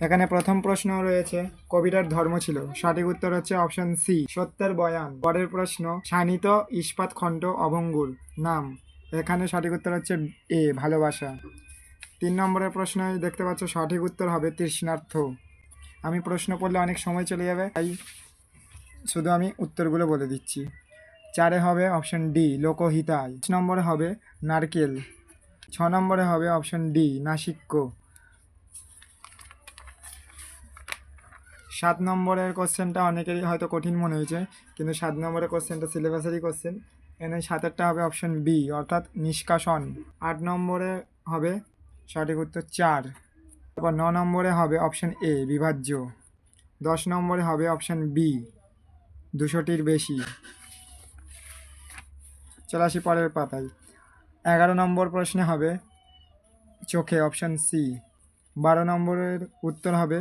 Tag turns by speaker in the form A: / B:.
A: এখানে প্রথম প্রশ্ন রয়েছে, কবিতার ধর্ম ছিল। সঠিক উত্তর হচ্ছে অপশন সি সত্যের বয়ান। পরের প্রশ্ন, শানিত ইস্পাত খণ্ড অভঙ্গুর নাম। এখানে সঠিক উত্তর হচ্ছে এ ভালোবাসা। তিন নম্বরের প্রশ্নে দেখতে পাচ্ছ, সঠিক উত্তর হবে তৃষ্ণার্থ। আমি প্রশ্ন করলে অনেক সময় চলে যাবে, তাই শুধু আমি উত্তরগুলো বলে দিচ্ছি। চারে হবে অপশন ডি লোকহিতায়। পাঁচ নম্বরে হবে নারকেল। ছ নম্বরে হবে অপশন ডি নাসিক্য। সাত নম্বরের কোশ্চেনটা অনেকেরই হয়তো কঠিন মনে হয়েছে, কিন্তু সাত নম্বরের কোশ্চেনটা সিলেবাসেরই কোশ্চেন এখানে সাতেরটা হবে অপশন বি অর্থাৎ নিষ্কাশন। আট নম্বরে হবে সঠিক উত্তর চার। তারপর ন নম্বরে হবে অপশন এ বিভাজ্য। দশ নম্বরে হবে অপশন বি দুশোটির বেশি। চলে আসি পরের পাতায়। এগারো নম্বর প্রশ্নে হবে, চোখে অপশন সি বারো নম্বরের উত্তর হবে